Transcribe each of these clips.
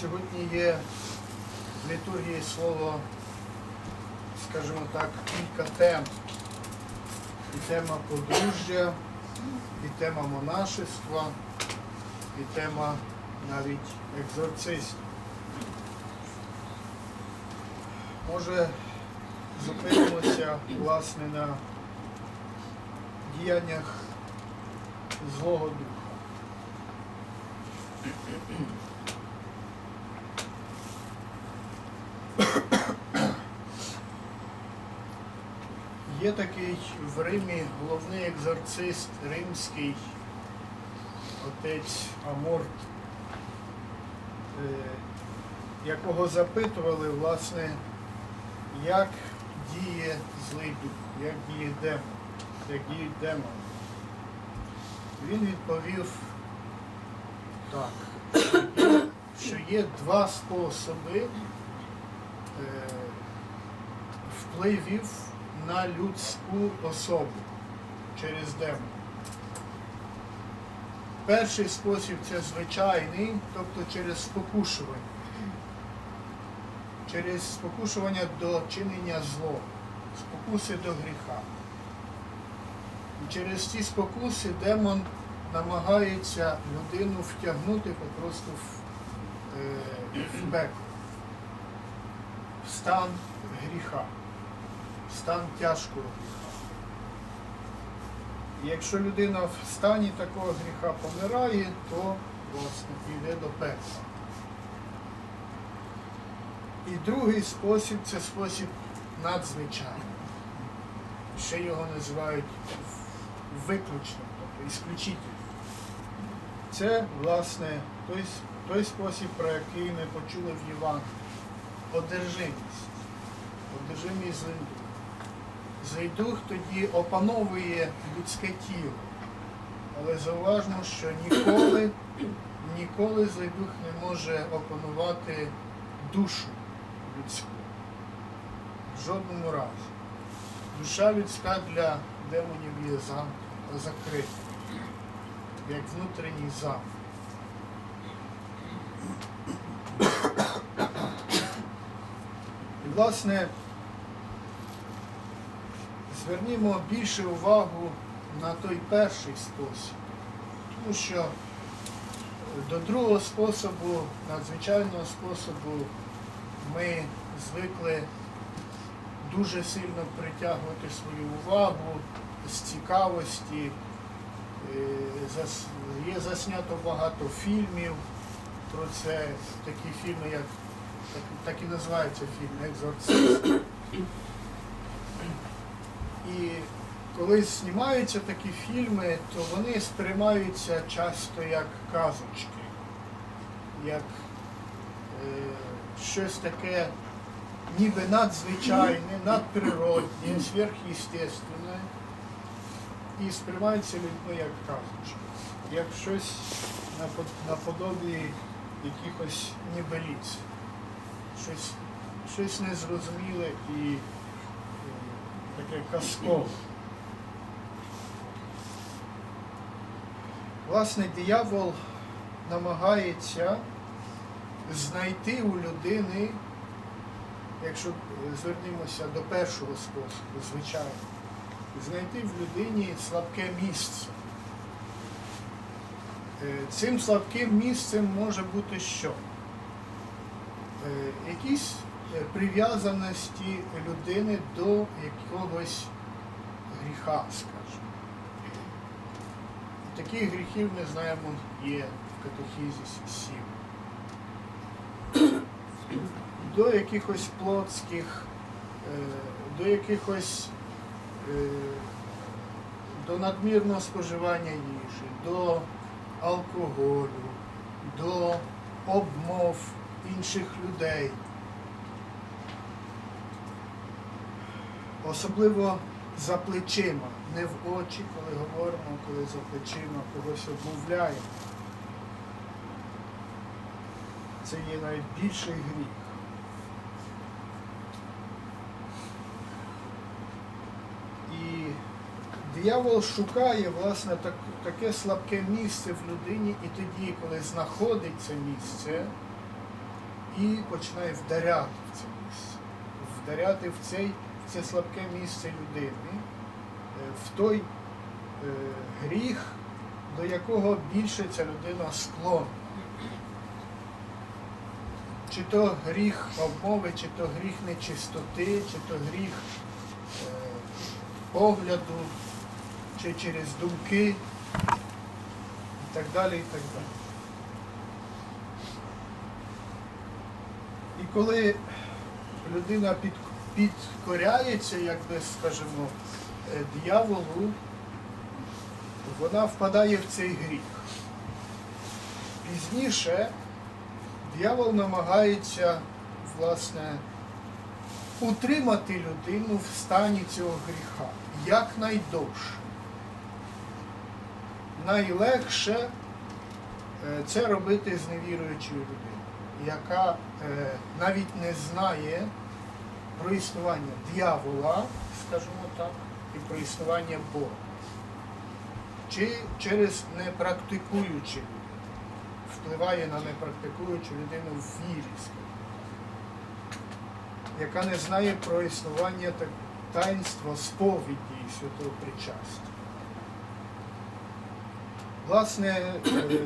Сьогодні є в літургії слово, скажімо так, кілька тем. І тема подружжя, і тема монашества, і тема навіть екзорцистів. Може, зупинимося власне на діяннях Злого Духа. Є такий в Римі головний екзорцист римський, отець Аморт, е, якого запитували, власне, як діє злий дух, як діє демон, як діють демони. Він відповів так, що є два способи е, впливів на людську особу через демон. Перший спосіб це звичайний, тобто через спокушування. Через спокушування до чинення зло, спокуси до гріха. І через ці спокуси демон намагається людину втягнути просто в, е, в пекло, в стан гріха стан тяжкого гріха. І якщо людина в стані такого гріха помирає, то власне йде до пекла. І другий спосіб це спосіб надзвичайний. Ще його називають виключним, тобто ісключительним. Це, власне, той, той спосіб, про який ми почули в Євангелії. Одержимість. Одержимість духом. Злий дух тоді опановує людське тіло. Але зауважмо, що ніколи, ніколи злий дух не може опанувати душу людську. В жодному разі. Душа людська для демонів є закрита, як внутрішній замок. І, власне, звернімо більше увагу на той перший спосіб, тому що до другого способу, надзвичайного способу, ми звикли дуже сильно притягувати свою увагу з цікавості. Е, Є заснято багато фільмів про це, такі фільми, як так, так і називається фільм Екзорцист. І коли знімаються такі фільми, то вони сприймаються часто як казочки, як е, щось таке ніби надзвичайне, надприродне, сверхъестественне. І сприймаються людьми як казочки, як щось наподобі якихось нібеліць, щось, щось незрозуміле і таке казкове. Власне, диявол намагається знайти у людини, якщо е, звернемося до першого способу, звичайно, знайти в людині слабке місце. Е, Цим слабким місцем може бути що? Е, Якісь прив'язаності людини до якогось гріха, скажімо. Таких гріхів ми знаємо є в катехізі сім. До якихось плотських, е, до якихось е, до надмірного споживання їжі, до алкоголю, до обмов інших людей. Особливо за плечима, не в очі, коли говоримо, коли за плечима когось обмовляємо. Це є навіть більший гріх. І диявол шукає власне так, таке слабке місце в людині, і тоді, коли знаходить це місце, і починає вдаряти в це місце, вдаряти в цей, це слабке місце людини, е, в той е, гріх, до якого більше ця людина склонна. Чи то гріх обмови, чи то гріх нечистоти, чи то гріх е, погляду, чи через думки, і так далі, і так далі. І коли людина під, підкоряється, як би скажімо, е, дияволу, вона впадає в цей гріх. Пізніше диявол намагається, власне, утримати людину в стані цього гріха якнайдовше. Найлегше е, це робити з невіруючою людиною, яка е, навіть не знає про існування диявола, скажімо так, і про існування Бога. Чи через непрактикуючу людину впливає на непрактикуючу людину в вірі, яка не знає про існування таїнства сповіді і святого причастя. Власне, е,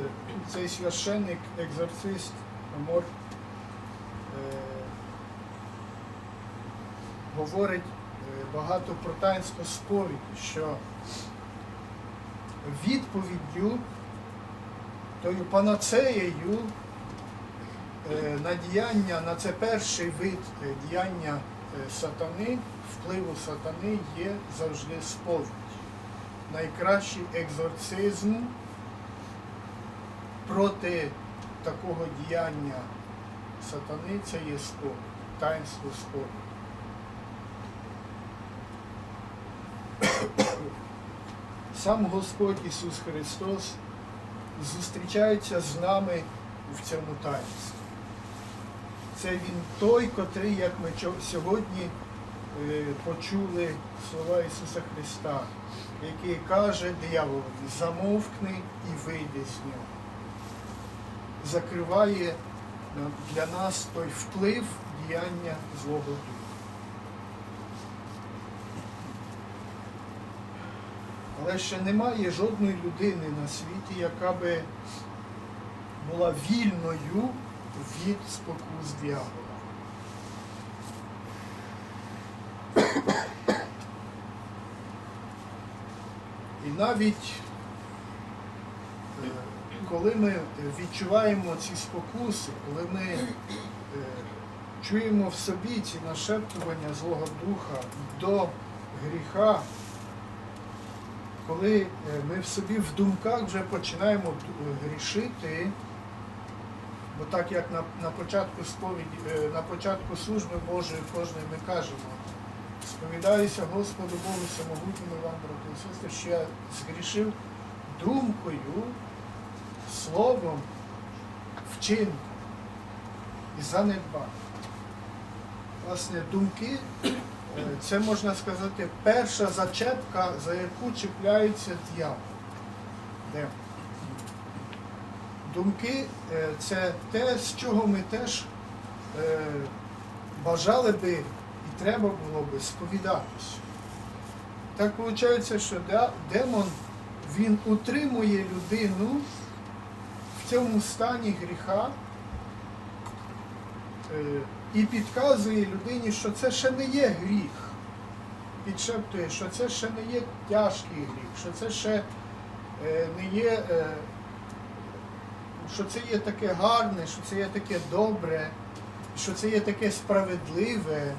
цей священник, екзорцист Амор е, говорить е, багато про таїнство сповіді, що відповіддю, тою панацеєю е, на діяння, на це перший вид е, діяння сатани, впливу сатани є завжди сповідь. Найкращий екзорцизм проти такого діяння сатани це є сповідь, таїнство сповіді. Сам Господь Ісус Христос зустрічається з нами в цьому таїнстві. Це Він той, котрий, як ми сьогодні е, почули слова Ісуса Христа, який каже дияволові, замовкни і вийди з нього. Закриває для нас той вплив діяння Злого Духа. Але ще немає жодної людини на світі, яка би була вільною від спокус дьявола. І навіть е, коли ми відчуваємо ці спокуси, коли ми е, чуємо в собі ці нашептування Злого Духа до гріха, коли е, ми в собі в думках вже починаємо грішити, бо так як на, на початку сповіді, е, на початку служби Божої кожної ми кажемо, сповідаюся Господу Богу самогутньому вам, брати і сестри, що я згрішив думкою, словом, вчинком і занедбав. Власне, думки Е, Це можна сказати перша зачепка, за яку чіпляється дьявол. Демон. Думки е, це те, з чого ми теж е, бажали би і треба було би сповідатися. Так виходить, що демон він утримує людину в цьому стані гріха е, і підказує людині, що це ще не є гріх. Підшептує, що це ще не є тяжкий гріх, що це ще е, не є, е, що це є таке гарне, що це є таке добре, що це є таке справедливе,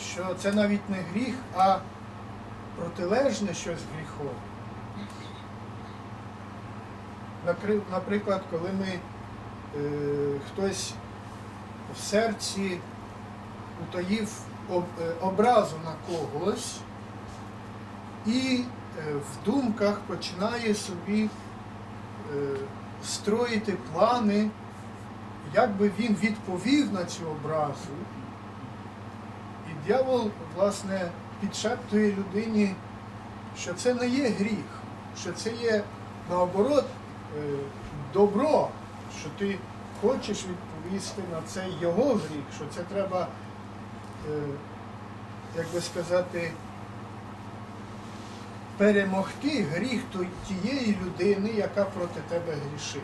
що це навіть не гріх, а протилежне щось гріхове. Наприклад, коли ми е, хтось в серці утаїв е, образу на когось і е, в думках починає собі е, строїти плани, як би він відповів на цю образу. І дьявол, власне, підшептує людині, що це не є гріх, що це є наоборот добро, що ти хочеш відповісти відповісти на цей його гріх, що це треба, е, як би сказати, перемогти гріх тієї людини, яка проти тебе грішить.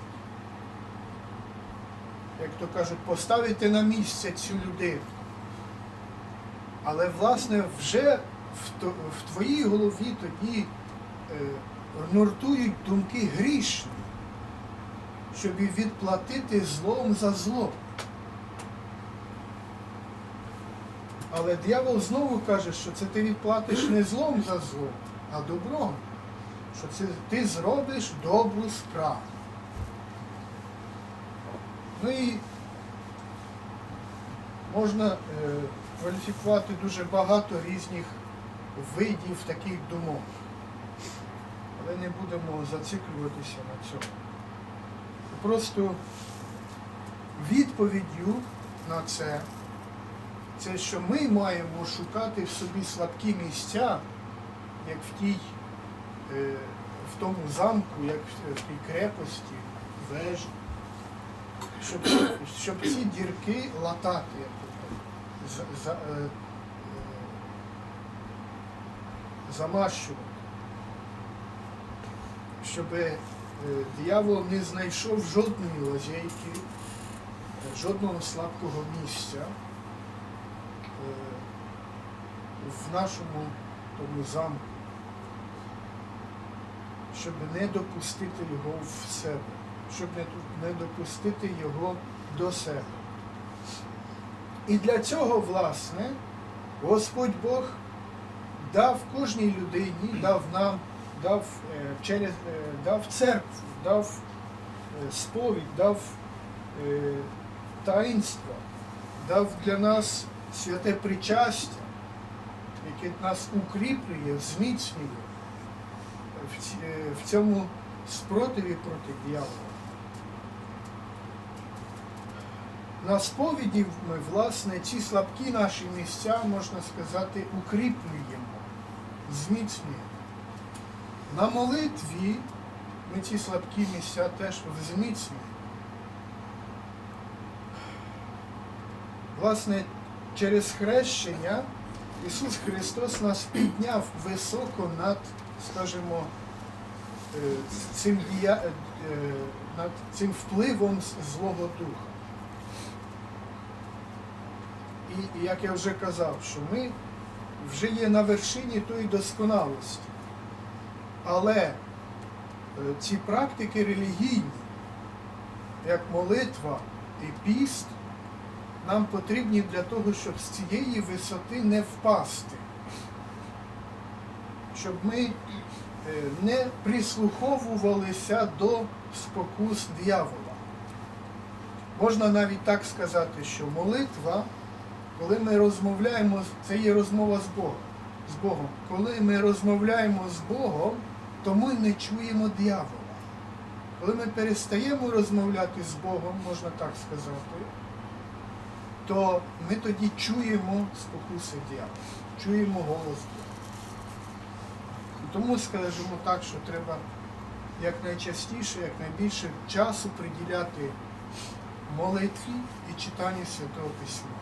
Як то кажуть, поставити на місце цю людину. Але, власне, вже в, твоїй голові тоді е, нуртують думки грішні, щоб відплатити злом за зло. Але диявол знову каже, що це ти відплатиш не злом за зло, а добром. Що це ти зробиш добру справу. Ну і можна е, кваліфікувати дуже багато різних видів таких думок. Але не будемо зациклюватися на цьому. Просто відповіддю на це, це що ми маємо шукати в собі слабкі місця, як в тій, е, в тому замку, як в тій крепості, вежі, щоб, щоб ці дірки латати, за, за, е, е, замащувати. Щоб диявол не знайшов жодної лазейки, е, жодного слабкого місця е, в нашому тому замку, щоб не допустити його в себе, щоб не допустити його до себе. І для цього, власне, Господь Бог дав кожній людині, дав нам, дав е, через е, дав церкву, дав е, сповідь, дав таїнство, дав для нас святе причастя, яке нас укріплює, зміцнює в, цьому спротиві проти диявола. На сповіді ми, власне, ці слабкі наші місця, можна сказати, укріплюємо, зміцнюємо. На молитві ми ці слабкі місця теж зміцнюємо. Власне, через хрещення Ісус Христос нас підняв високо над, скажімо, е, цим, дія- е, над цим впливом Злого Духа. І, і як я вже казав, що ми вже є на вершині тої досконалості. Але е, ці практики релігійні, як молитва і піст, нам потрібні для того, щоб з цієї висоти не впасти. Щоб ми е, не прислуховувалися до спокус диявола. Можна навіть так сказати, що молитва, коли ми розмовляємо, це є розмова з Богом. З Богом. Коли ми розмовляємо з Богом, то ми не чуємо диявола. Коли ми перестаємо розмовляти з Богом, можна так сказати, то ми тоді чуємо спокуси диявола, чуємо голос Бога. Тому скажемо так, що треба якнайчастіше, якнайбільше часу приділяти молитві і читанню Святого Письма.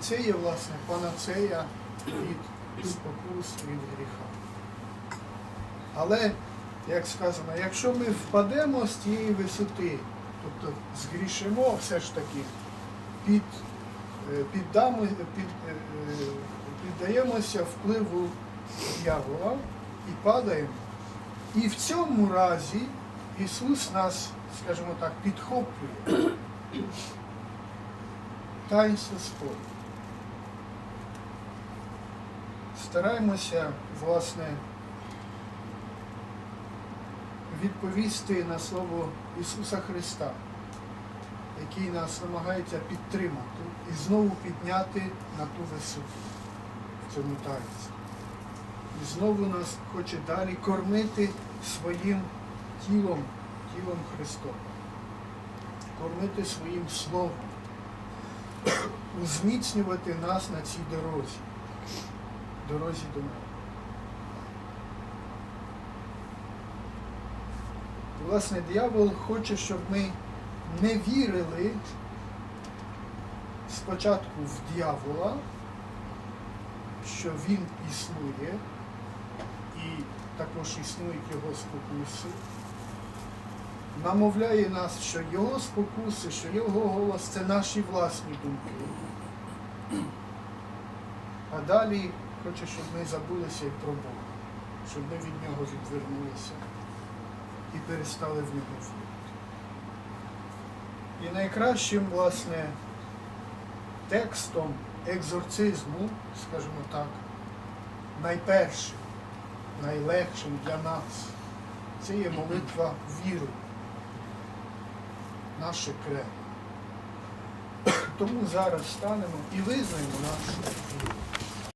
І це є, власне, панацея від спокус від гріха. Але, як сказано, якщо ми впадемо з тієї висоти, тобто згрішимо все ж таки, під, е, піддамо, під, е, піддаємося впливу дьявола і падаємо. І в цьому разі Ісус нас, скажімо так, підхоплює. Таїнство сповіді. Стараємося, власне, відповісти на слово Ісуса Христа, який нас намагається підтримати і знову підняти на ту висоту в цьому таїнстві. І знову нас хоче далі кормити своїм тілом, тілом Христом, кормити своїм Словом, узміцнювати нас на цій дорозі, дорозі до неба. Власне, диявол хоче, щоб ми не вірили спочатку в диявола, що він існує, і також існують його спокуси. Намовляє нас, що його спокуси, що його голос це наші власні думки. А далі хоче, щоб ми забулися і про Бога, щоб ми від нього відвернулися і перестали в нього вірити. І найкращим, власне, текстом екзорцизму, скажімо так, найпершим, найлегшим для нас, це є молитва віру, наше кредо. Тому зараз станемо і визнаємо нашу віру.